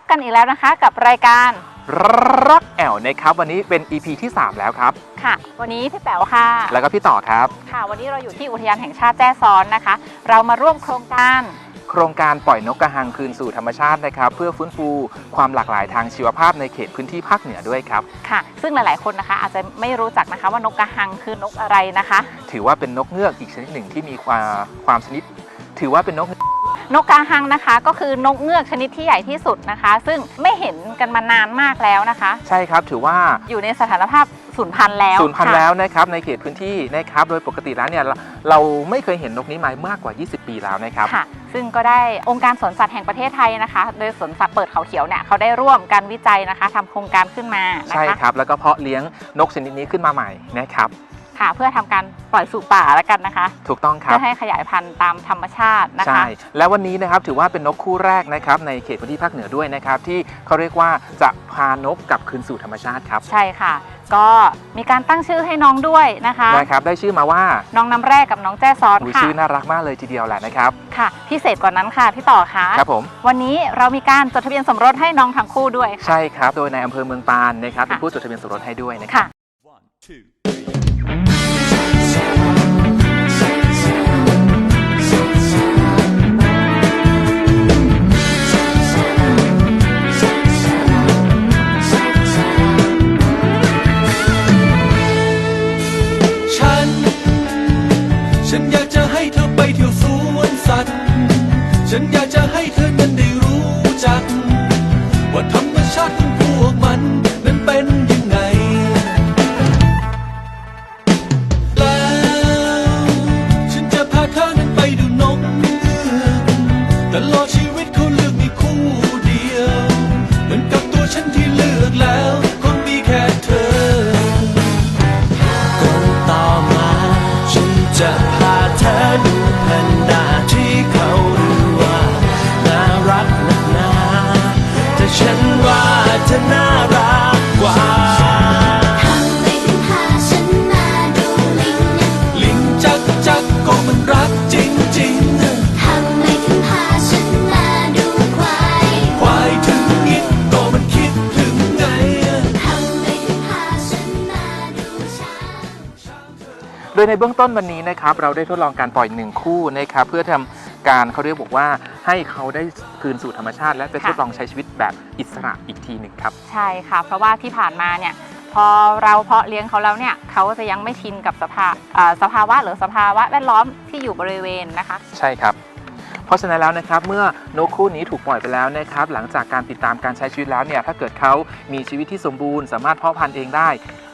บกันอีกแล้วนะคะกับรายการรักแอวนะครับ วันนี้เป็น EP ที่ 3 แล้วครับ ค่ะ วันนี้พี่แป๋วค่ะ แล้วก็พี่ต่อครับ ค่ะ วันนี้เราอยู่ที่อุทยานแห่งชาติแจ้ซ้อนนะคะ เรามาร่วมโครงการ โครงการปล่อยนกกระหังคืนสู่ธรรมชาตินะครับ เพื่อฟื้นฟูความหลากหลายทางชีวภาพในเขตพื้นที่ภาคเหนือด้วยครับ ค่ะ ซึ่งหลาย ๆ คนนะคะ อาจจะไม่รู้จักนะคะว่านกกระหังคือนกอะไรนะคะ ถือว่าเป็นนกเงือกอีกชนิดหนึ่งที่มีความความชนิด ถือว่าเป็นนก นกกระหังนะคะ ก็คือนกเงือกชนิดที่ใหญ่ที่สุดนะคะ ซึ่งไม่เห็นกันมานานมากแล้วนะคะ ใช่ครับถือว่าอยู่ในสถานภาพสูญพันธุ์แล้วสูญพันธุ์ค่ะแล้วนะครับในเขตพื้นที่นะครับโดยปกติแล้วเนี่ยเราเราไม่เคยเห็นนกนี้มามากกว่า 20 ปีแล้วนะครับค่ะซึ่งก็ได้องค์การสวนสัตว์แห่งประเทศไทยนะคะ โดยสวนสัตว์เปิดเขาเขียวเนี่ยเขาได้ร่วมการวิจัยนะคะทำโครงการขึ้นมานะใช่คะครับแล้วก็เพาะเลี้ยงนกชนิดนี้ขึ้นมาใหม่นะครับ ค่ะ เพื่อทำการปล่อยสู่ป่าแล้วกันนะคะ ถูกต้องครัเพื่บอให้ขยายพันธุ์ตามธรรมชาตินะคะใช่แล้ววันนี้นะครับถือว่าเป็นนกคู่แรกนะครับในเขตพื้นที่ภาคเหนือด้วยนะครับ ที่เขาเรียกว่าจะพานกกลับคืนสู่ธรรมชาติครับ ใช่ค่ะ ก็มีการตั้งชื่อให้น้องด้วยนะคะนะครับได้ชื่อมาว่าน้องน้ำแรกกับน้องแจ้ซ้อนอุ๊ยค่ะชื่อน่ารักมากเลยทีเดียวแหละนะครับค่ะ พิเศษกว่านั้นค่ะพี่ต่อคะครับผมวันนี้เรามีการจดทะเบียนสมรสให้น้องทั้งคู่ด้วยค่ะใช่ครับโดยในอำเภอเมืองปานนะครับเป็นค่ะผู้จดทะเบียนสมรสให้ด้วยนะครับค่ะ One, two, three. เธอไปเที่ยวสวนสัตว์ ฉันอยากจะให้เธอ โดยในเบื้องต้นวันนี้นะครับเราได้ทดลองการปล่อยหนึ่งคู่นะครับเพื่อทำการเขาเรียกบอกว่าให้เขาได้คืนสู่ธรรมชาติ และไปค่ะทดลองใช้ชีวิตแบบอิสระอีกทีหนึ่งครับ ใช่ค่ะ เพราะว่าที่ผ่านมาเนี่ยพอเราเพาะเลี้ยงเขาแล้วเนี่ยเขาจะยังไม่ชินกับสภาเอ่อสภาวะหรือสภาวะแวดล้อมที่อยู่บริเวณนะคะ ใช่ครับ เพราะฉะนั้นแล้วนะครับเมื่อนกคู่นี้ถูกปล่อยไปแล้วนะครับหลังจากการติดตามการใช้ชีวิตแล้วเนี่ยถ้าเกิดเขามีชีวิตที่สมบูรณ์ สามารถเพาะพันธุ์เองได้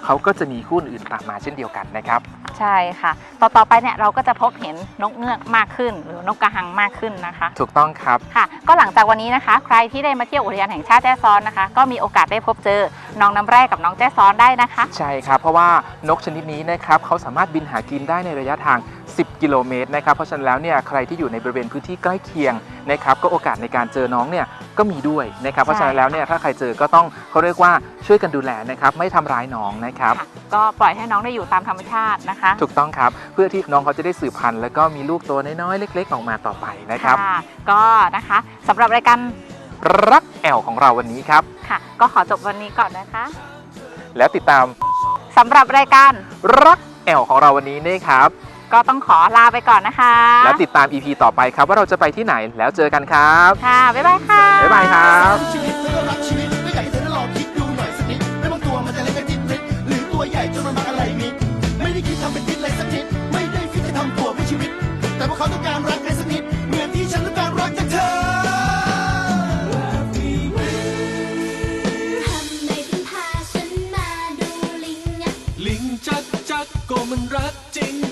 เขาก็จะมีคู่อื่นตามมาเช่นเดียวกันนะครับ ใช่ค่ะ ต่อต่อไปเนี่ยเราก็จะพบเห็นนกเงือกมากขึ้น หรือนกกระหังมากขึ้นนะคะ ถูกต้องครับ ค่ะ ก็หลังจากวันนี้นะคะ ใครที่ได้มาเที่ยวอุทยานแห่งชาติแจ้ซ้อนนะคะ ก็มีโอกาสได้พบเจอน้องน้ำแร่กับน้องแจ้ซ้อนได้นะคะ ใช่ครับ เพราะว่านกชนิดนี้นะครับเขาสามารถบินหากินได้ในระยะทาง 10 กิโลเมตรนะครับเพราะฉะนั้นแล้วเนี่ยใครที่อยู่ในบริเวณพื้นที่ใกล้เคียงนะครับก็โอกาสในการเจอน้องเนี่ยก็มีด้วยนะครับเพราะฉะนั้นแล้วเนี่ยถ้าใครเจอก็ต้องเขาเรียกว่าช่วยกันดูแลนะครับไม่ทำร้ายน้องนะครับค่ะก็ปล่อยให้น้องได้อยู่ตามธรรมชาตินะคะ ถูกต้องครับเพื่อที่น้องเขาจะได้สืบพันธุ์แล้วก็มีลูกตัวน้อยๆเล็ก ๆ ออกมาต่อไปนะครับค่ะก็นะคะสำหรับรายการรักแอลของเราวันนี้ครับค่ะ ก็ขอจบวันนี้ก่อนนะคะ แล้วติดตามสำหรับรายการรักแอลของเราวันนี้นี่ครับ ก็ต้องขอลาไปก่อนนะคะ แล้วติดตาม EP ต่อไปครับว่าเราจะไปที่ไหนแล้วเจอกันครับ ค่ะ บ๊ายบายค่ะ บ๊ายบายครับ ชีวิตเธอก็รักชีวิตไม่อยากให้เธอได้ลองคิดดูหน่อยสักนิดไม่บางตัวมันจะเล็กกระจิตริดหรือตัวใหญ่จนมันบักอะไรมิดไม่ได้คิดทำเป็นพิษเลยสักนิดไม่ได้คิดจะทำตัวเพื่อชีวิต แต่พวกเขาต้องการรักกันสักนิดเหมือนที่ฉันต้องการรักจากเธอ ทำไมถึงพาฉันมาดูลิงลิงจักจักก็มันรักจริงๆ